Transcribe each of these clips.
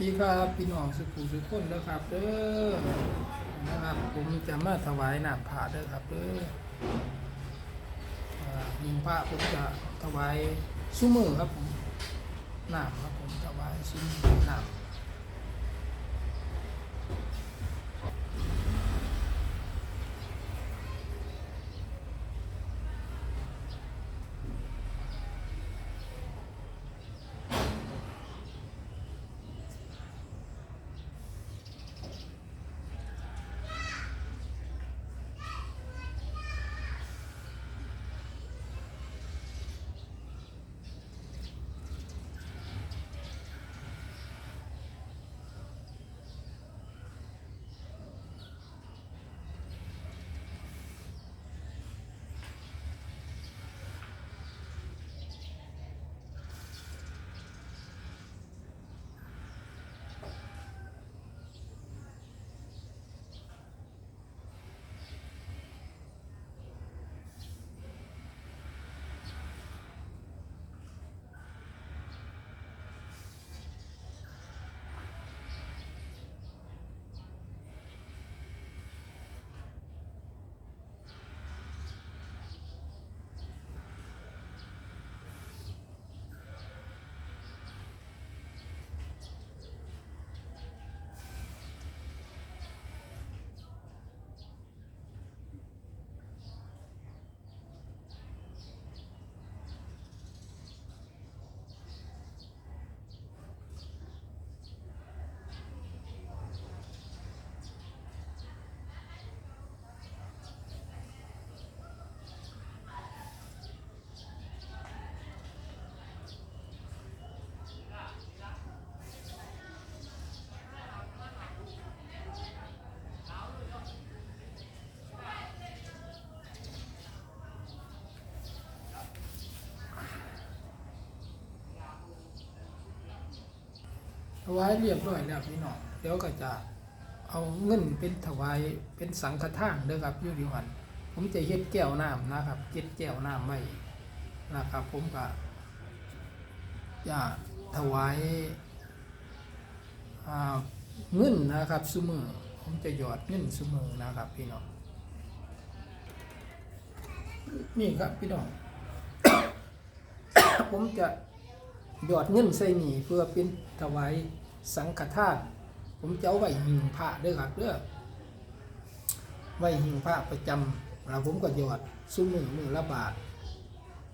พี่ครับพี่น้องสุขุมสุขุนนะครับเด้อนะครับผมจะมาถวายน้ำพระเด้อครับเด้อยิงพระผมจะถวายซุ้มือครับผมน้ำครับผมถวายซุ้มือ วายเรียบร้อยแล้วพี่น้องเดี๋ยวก็จะเอาเงินเป็นถวายเป็นสังฆทานเด้อครับยูดิวันผมจะเฮ็ดแก้วน้ำนะครับเฮ็ดแก้วน้ำไว้นะครับ ผมก็จะถวายเงินนะครับซุมือผมจะหยอดเงินซุมือนะครับพี่น้องนี่ครับพี่น้องผมจะ ยอดเงินใส่นี่เพื่อเป็นถวายสังฆทาน ผมจะเอาไว้หิงพระด้อครับเด้อไว้หิงพระประจำแล้วผมก็หยอดซุ้มมือมือละบาท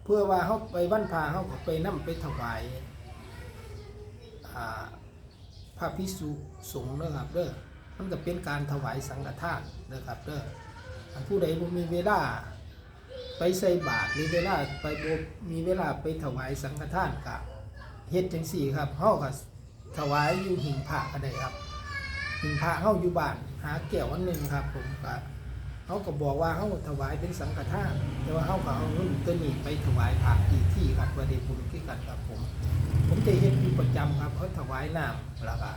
เพื่อว่าเขาไปวันพาเขาก็ไปนํไปถวายอ่าพระพิสุสงฆ์เด้อครับเด้อมันก็เป็นการถวายสังฆทานเด้อครับเด้ออันผู้ใดบ่มีเวลาไปใส่บาตรหรือเวลาไปบ่มีเวลาไปถวายสังฆทานกะ เฮ็ดจังสี่ครับเฮาก็ถวายอยู่หิ้งพระก็ได้ครับหิงพระเฮาอยู่บ้านหาแก้วอันหนึงครับ ผมก็เฮาก็บอกว่าเฮาถวายเป็นสังฆทานแต่ว่าเฮาก็เอาเงินตัวนี้ไปถวายพระอีกที่ครับว่าได้บุญคือกันครับผม ผมจะเฮ็ดอยู่ประจำครับเขาถวายน้ำแล้วก็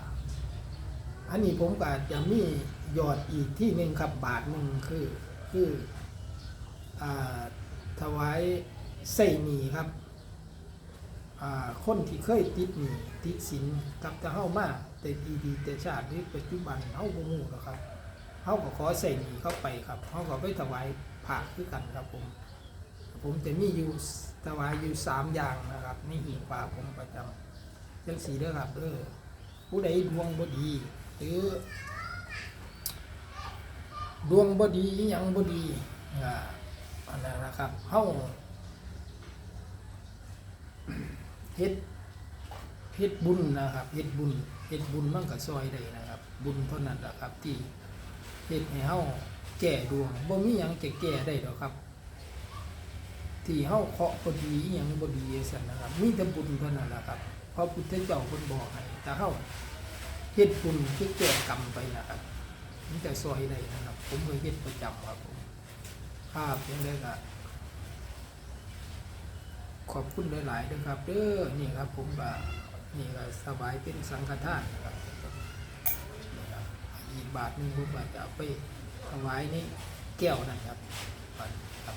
อันนี้ผมก็จะมียอดอีกที่หนึ่งครับบาทหนึ่งคือคืออ่าถวายใส่หนีครับ คนที่เคยติดนี้ติดสินกับจะเฮามาแต่ดีดีแต่ชาตินี้ปัจจุบันเฮาบ่ฮู้หรอกครับเฮาก็ขอใส่หนีเข้าไปครับเฮาก็ไปถวายพระคือกันครับผม ผมจะมีอยู่ถวายอยู่สามอย่างนะครับนี่อีกว่าผมประจำจังสีเด้อครับเด้อผู้ใดดวงบ่ดีหรือดวงบ่ดียังบ่ดีอ่าอันนั้นนะครับเฮา เฮ็ดเฮ็ดบุญนะครับเฮ็ดบุญเฮ็ดบุญมันก็ซอยได้นะครับ บุญเท่านั้นแหละครับที่เฮ็ดให้เฮาแก้ดวงบ่มีหยังจะแก้ได้ดอกครับ ที่เฮาเคาะบ่ดีอิหยังบ่ดีซั่นนะครับ มีแต่บุญเท่านั้นแหละครับพระพุทธเจ้าเพิ่นบอกให้แต่เฮาเฮ็ดบุญคือแก้กรรมไปนะครับมันจะซอยได้นะครับ ผมเคยเฮ็ดประจำครับผมครับยังได้ก็ อบคุณหลายๆด้วยครับเด้อนี่ครับผมก็นี่ก็สบายเป็นสังฆทานนะครับอีกบาทหนึงผมก็จะเอาไปถวายนี่แก้วนะครับครับ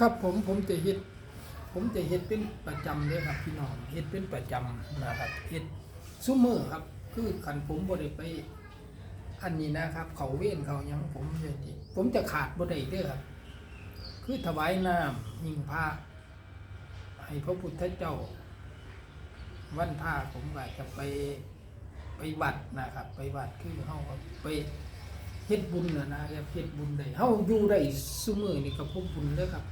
ครับผมผมจะเฮ็ดผมจะเฮ็ดเป็นประจำเลยครับพี่น้องเฮ็ดเป็นประจำนะครับเฮ็ดซุมมือครับ คือคันผมบ่ได้ไป อันนี้นะครับ เขาเว้นเขายังผมจะนี่ผมจะขาดบ่ได้เด้อครับ คือถวายน้ำหิ้งพระให้พระพุทธเจ้า วันพระผมก็จะไปไปวัดนะครับ ไปวัดคือเฮาก็ไปเฮ็ดบุญนะนะครับเฮ็ดบุญได้เฮาอยู่ได้ซุมื้อนี่ก็พบบุญเด้อครับ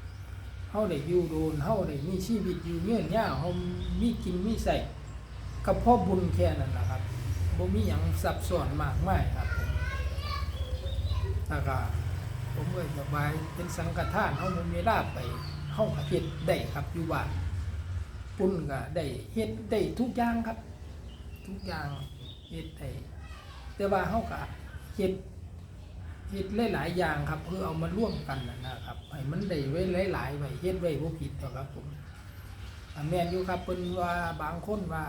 เฮาได้อยู่โดนเฮาได้มีชีวิตอยู่เงื่อนยาวเฮามีกินมีใส่ก็เพราะบุญแค่นั้นล่ะครับบ่มีหยังซับซ้อนมากมายครับผมแล้วก็ผมก็สบายเป็นสังฆทานเฮาบ่มีลาไปเฮาก็เฮ็ดได้ครับอยู่บ้านปุ้นก็ได้เฮ็ดได้ทุกอย่างครับ ทุกอย่างเฮ็ดได้แต่ว่าเฮาก็เฮ็ด เฮ็ดหลาย ๆ อย่างครับเพื่อเอามาร่วมกันนะครับให้มันได้ไว้หลายๆไว้เฮ็ดไว้บ่ผิดหรอกครับผมอแม่นอยู่ครับเพิ่นว่าบางคนว่า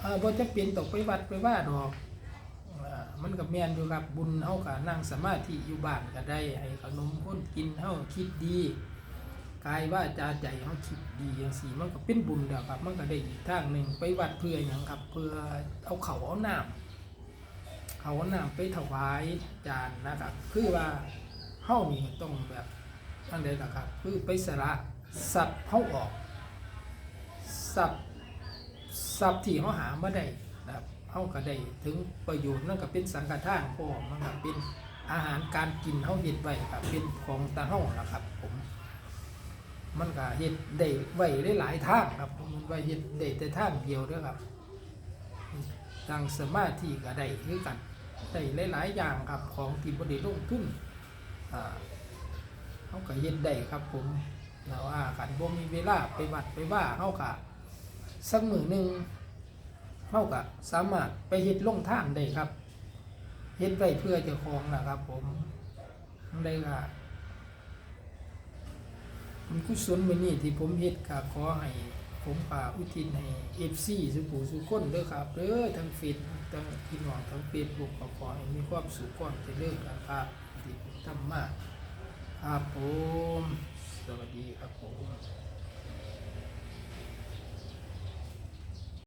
เออบ่จำเป็นต้องไปวัดไปว่าดอกมันก็แม่นอยู่ครับบุญเฮาก็นั่งสมาธิอยู่บ้านก็ได้ให้ขนมคนกินเฮาคิดดีกายว่าจาใจเฮาคิดดีจังซี่มันก็เป็นบุญแล้วครับ มันก็ได้อีกทางหนึงไปวัดเพื่อหยังครับ เพื่อเอาเขาเอาน้ำ เขานำไปถวายจานนะครับ คือว่าเฮ้านี่ต้องแบบอันใดล่ะครับ คือไปสละสับเฮ้าออกสับสับที่เขาหามาได้นะครับเฮ้าก็ได้ถึงประโยชน์นั่นก็เป็นสังฆทานพอมันก็เป็นอาหารการกินเฮาเห็ดไว้ครับเป็นของตาเฮานะครับผมมันก็เห็ดได้ไว้ได้หลายทางครับมันไว้เห็ดได้แต่ทางเดียวเด้วยครับดังสมาธิก็ได้คือกัน ได้หลาย ๆ อย่างครับของที่บริลงทุนอ่าเขาก็เฮ็ดได้ครับผมแล้วว่ากันบ่มีเวลาไปวัดไปว่าเขาก็สักมือหนึ่งเขาก็สามารถไปเฮ็ดลงท่านได้ครับเฮ็ดไว้เพื่อจ้าของนะครับ ผมได้ก็มันกุศลมือนี้ที่ผมเฮ็ดก็ขอให้ ผมป่าอุทิศให้เอฟซีสุขุสุขคนเด้อครับเด้อทั้งฟิตทั้งพี่น้องทั้งเฟซบุ๊กก็ขอให้มีความสุขความเจริญนะครับที่ผมทำมาครับผมสวัสดีครับผม